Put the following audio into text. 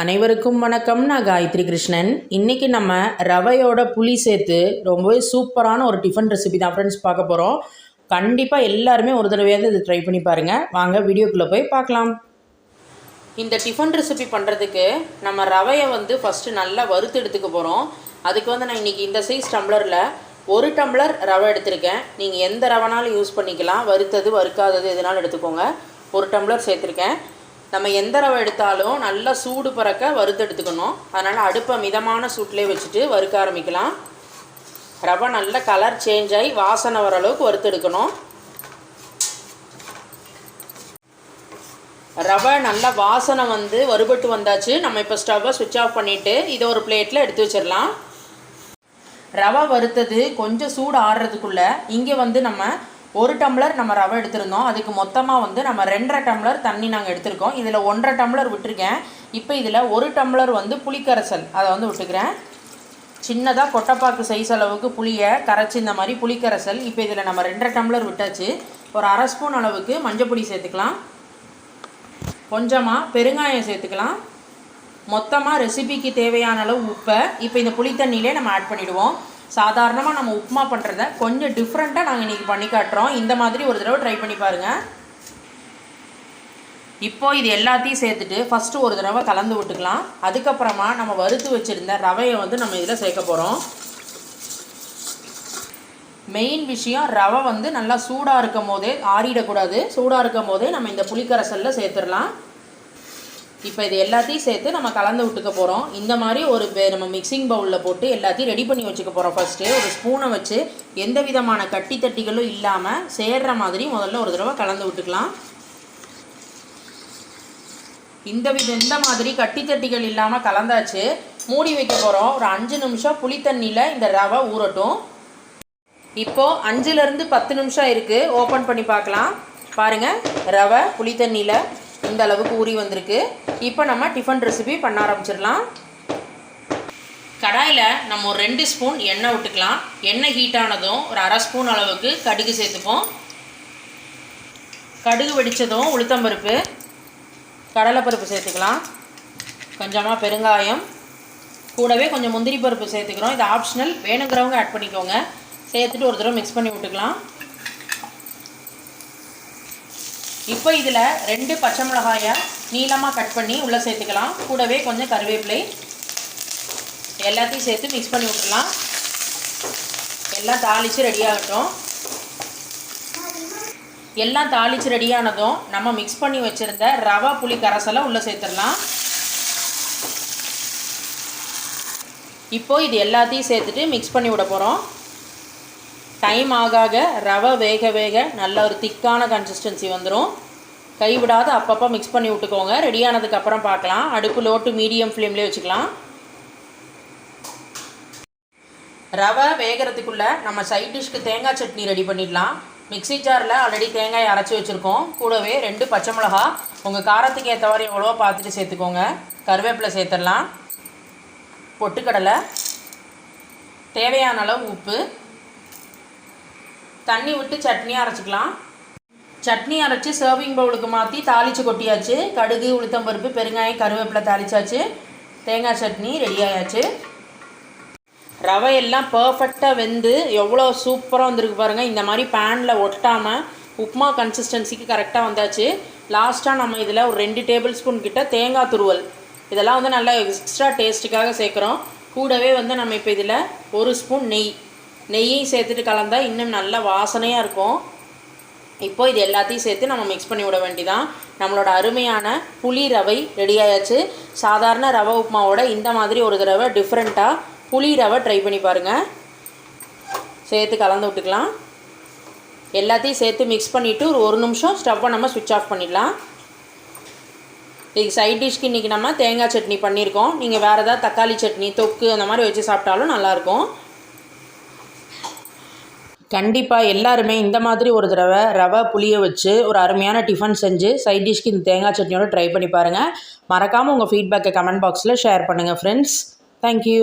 அனைவருக்கும் வணக்கம். நான் காயத்ரி கிருஷ்ணன். இன்றைக்கி நம்ம ரவையோட புளி சேர்த்து ரொம்பவே சூப்பரான ஒரு டிஃபன் ரெசிபி தான் ஃப்ரெண்ட்ஸ் பார்க்க போகிறோம் கண்டிப்பாக எல்லாருமே ஒரு தடவையாவது இது ட்ரை பண்ணி பாருங்கள் வாங்க வீடியோக்குள்ளே போய் பார்க்கலாம். இந்த டிஃபன் ரெசிபி பண்ணுறதுக்கு நம்ம ரவையை வந்து ஃபஸ்ட்டு நல்லா வறுத்து எடுத்துக்க போகிறோம் அதுக்கு வந்து நான் இன்றைக்கி இந்த சைஸ் டம்ளரில் ஒரு டம்ளர் ரவை எடுத்திருக்கேன். நீங்கள் எந்த ரவைனாலும் யூஸ் பண்ணிக்கலாம். வறுத்தது வறுக்காதது எதுனாலும் எடுத்துக்கோங்க. ஒரு டம்ளர் சேர்த்துருக்கேன். நம்ம எந்த ரவை எடுத்தாலும் நல்லா சூடு பறக்க வறுத்தெடுத்துக்கணும் அதனால் அடுப்பை மிதமான சூட்டிலே வச்சுட்டு வறுக்க ஆரம்பிக்கலாம். ரவை நல்ல கலர் சேஞ்ச் ஆகி வாசனை வர அளவுக்கு வறுத்தெடுக்கணும் ரவை நல்லா வாசனை வந்து வறுபட்டு வந்தாச்சு. நம்ம இப்போ ஸ்டவ்வை சுவிட்ச் ஆஃப் பண்ணிவிட்டு இதை ஒரு பிளேட்டில் எடுத்து வச்சிடலாம். ரவை வறுத்தது கொஞ்சம் சூடு ஆடுறதுக்குள்ளே இங்கே வந்து நம்ம ஒரு டம்ளர் நம்ம ரவை எடுத்திருந்தோம். அதுக்கு மொத்தமாக வந்து நம்ம ரெண்டரை டம்ளர் தண்ணி நாங்கள் எடுத்திருக்கோம். இதில் ஒன்றரை டம்ளர் விட்டுருக்கேன். இப்போ இதில் ஒரு டம்ளர் வந்து புளிக்கரைசல். அதை வந்து விட்டுக்கிறேன். சின்னதாக கொட்டைப்பாக்கு சைஸ் அளவுக்கு புளியை கரைச்சி இந்த மாதிரி புளிக்கரைசல். இப்போ இதில் நம்ம ரெண்டரை டம்ளர் விட்டாச்சு. ஒரு அரை ஸ்பூன் அளவுக்கு மஞ்சப்பொடி சேர்த்துக்கலாம். கொஞ்சமாக பெருங்காயம் சேர்த்துக்கலாம். மொத்தமாக ரெசிபிக்கு தேவையான அளவு உப்பை இப்போ இந்த புளித்தண்ணியிலே நம்ம ஆட் பண்ணிவிடுவோம் சாதாரணமாக நம்ம உப்புமா பண்ணுறத கொஞ்சம் டிஃப்ரெண்ட்டாக நாங்கள் இன்றைக்கி பண்ணி காட்டுறோம். இந்த மாதிரி ஒரு தடவை ட்ரை பண்ணி பாருங்கள் இப்போது இது எல்லாத்தையும் சேர்த்துட்டு ஃபஸ்ட்டு ஒரு தடவை கலந்து விட்டுக்கலாம். அதுக்கப்புறமா நம்ம வறுத்து வச்சுருந்த ரவையை வந்து நம்ம இதில் சேர்க்க போகிறோம் மெயின் விஷயம் ரவை வந்து நல்லா சூடாக இருக்கும் போதே ஆறிடக்கூடாது. சூடாக இருக்கும் போதே நம்ம இந்த புளிக்கரைசலில் சேர்த்துடலாம். இப்போ இது எல்லாத்தையும் சேர்த்து நம்ம கலந்து விட்டுக்க போகிறோம் இந்த மாதிரி ஒரு நம்ம மிக்சிங் பவுலில் போட்டு எல்லாத்தையும் ரெடி பண்ணி வச்சுக்க போகிறோம் ஃபஸ்ட்டு ஒரு ஸ்பூனை வச்சு எந்த விதமான கட்டி தட்டிகளும் இல்லாமல் சேர்ற மாதிரி முதல்ல ஒரு தடவை கலந்து விட்டுக்கலாம். இந்த வித இந்த மாதிரி கட்டி தட்டிகள் இல்லாமல் கலந்தாச்சு. மூடி வைக்க போகிறோம் ஒரு அஞ்சு நிமிஷம் புளி தண்ணியில் இந்த ரவை ஊறட்டும். இப்போது அஞ்சுலேருந்து பத்து நிமிஷம் இருக்குது ஓப்பன் பண்ணி பார்க்கலாம். பாருங்கள் ரவை புளி தண்ணியில் இந்த அளவுக்கு ஊறி வந்திருக்கு. இப்போ நம்ம டிஃபன் ரெசிபி பண்ண ஆரம்பிச்சிடலாம். கடாயில் நம்ம ஒரு ரெண்டு ஸ்பூன் எண்ணெய் விட்டுக்கலாம். எண்ணெய் ஹீட் ஆனதும் ஒரு அரை ஸ்பூன் அளவுக்கு கடுகு சேர்த்துப்போம். கடுகு வெடித்ததும் உளுத்தம்பருப்பு கடலைப்பருப்பு சேர்த்துக்கலாம். கொஞ்சமாக பெருங்காயம் கூடவே கொஞ்சம் முந்திரி பருப்பு சேர்த்துக்கிறோம். இது ஆப்ஷனல் வேணுங்கிறவங்க ஆட் பண்ணிக்கோங்க. சேர்த்துட்டு ஒரு தடவை மிக்ஸ் பண்ணி விட்டுக்கலாம். இப்போ இதில் ரெண்டு பச்சை மிளகாயை நீளமாக கட் பண்ணி உள்ளே சேர்த்துக்கலாம். கூடவே கொஞ்சம் கருவேப்பிலை. எல்லாத்தையும் சேர்த்து மிக்ஸ் பண்ணி விட்டுலாம் எல்லாம் தாளித்து ரெடி ஆகட்டும். எல்லாம் தாளித்து ரெடியானதும் நம்ம மிக்ஸ் பண்ணி வச்சுருந்த ரவா புளி கரசலை உள்ளே சேர்த்துடலாம். இப்போது இது எல்லாத்தையும் சேர்த்துட்டு மிக்ஸ் பண்ணி விட போகிறோம் டைம் ஆக ஆக ரவை வேக வேக நல்ல ஒரு திக்கான கன்சிஸ்டன்சி வந்துடும் கைவிடாத அப்பப்போ மிக்ஸ் பண்ணி விட்டுக்கோங்க. ரெடியானதுக்கப்புறம் பார்க்கலாம். அடுப்பு லோ டு மீடியம் ஃப்ளேம்லேயே வச்சுக்கலாம். ரவை வேகிறதுக்குள்ளே நம்ம சைட் டிஷ்க்கு தேங்காய் சட்னி ரெடி பண்ணிடலாம். மிக்ஸி ஜாரில் ஆல்ரெடி தேங்காய் அரைச்சி வச்சுருக்கோம். கூடவே ரெண்டு பச்சை மிளகா. உங்கள் காரத்துக்கு ஏற்றவாறு எவ்வளோ பார்த்துட்டு சேர்த்துக்கோங்க. கருவேப்பிலை சேர்த்துடலாம். பொட்டுக்கடலை. தேவையான அளவு உப்பு. தண்ணி விட்டு சட்னியாக அரைச்சிக்கலாம். சட்னி அரைச்சி சர்விங் பவுலுக்கு மாற்றி தாளித்து கொட்டியாச்சு. கடுகு உளுத்தம்பருப்பு பெருங்காயம் கருவேப்பிலை தாளிச்சாச்சு. தேங்காய் சட்னி ரெடி ஆயாச்சு. ரவையெல்லாம் பர்ஃபெக்டாக வெந்து எவ்வளோ சூப்பராக வந்திருக்கு பாருங்கள் இந்த மாதிரி பேனில் ஒட்டாமல் உப்மா கன்சிஸ்டன்சிக்கு கரெக்டாக வந்தாச்சு. லாஸ்ட்டாக நம்ம இதில் ஒரு ரெண்டு டேபிள் ஸ்பூன் கிட்ட தேங்காய் துருவல். இதெல்லாம் வந்து நல்லா எக்ஸ்ட்ரா டேஸ்ட்டுக்காக சேர்க்குறோம். கூடவே வந்து நம்ம இப்போ இதில் ஒரு ஸ்பூன் நெய். நெய்யையும் சேர்த்துட்டு கலந்தால் இன்னும் நல்ல வாசனையாக இருக்கும். இப்போ இது எல்லாத்தையும் சேர்த்து நம்ம மிக்ஸ் பண்ணி விட வேண்டிதான். நம்மளோட அருமையான புளி ரவை ரெடி ஆயாச்சு. சாதாரண ரவை உப்புமாவோட இந்த மாதிரி ஒரு தடவை டிஃப்ரெண்ட்டாக புளி ரவை ட்ரை பண்ணி பாருங்கள் சேர்த்து கலந்து விட்டுக்கலாம். எல்லாத்தையும் சேர்த்து மிக்ஸ் பண்ணிவிட்டு ஒரு ஒரு நிமிஷம் ஸ்டவ்வை நம்ம சுவிட்ச் ஆஃப் பண்ணிடலாம். இதுக்கு சைட் டிஷ்க்கு இன்றைக்கி நம்ம தேங்காய் சட்னி பண்ணியிருக்கோம். நீங்கள் வேறு ஏதாவது தக்காளி சட்னி தொக்கு அந்த மாதிரி வச்சு சாப்பிட்டாலும் நல்லாயிருக்கும் கண்டிப்பாக எல்லாருமே இந்த மாதிரி ஒரு தடவை ரவை புளியை வச்சு ஒரு அருமையான டிஃபன் செஞ்சு சைட் டிஷ்க்கு இந்த தேங்காய் சட்னியோட ட்ரை பண்ணி பாருங்கள் மறக்காமல் உங்கள் ஃபீட்பேக்கை கமெண்ட் பாக்ஸில் ஷேர் பண்ணுங்கள் ஃப்ரெண்ட்ஸ் தேங்க்யூ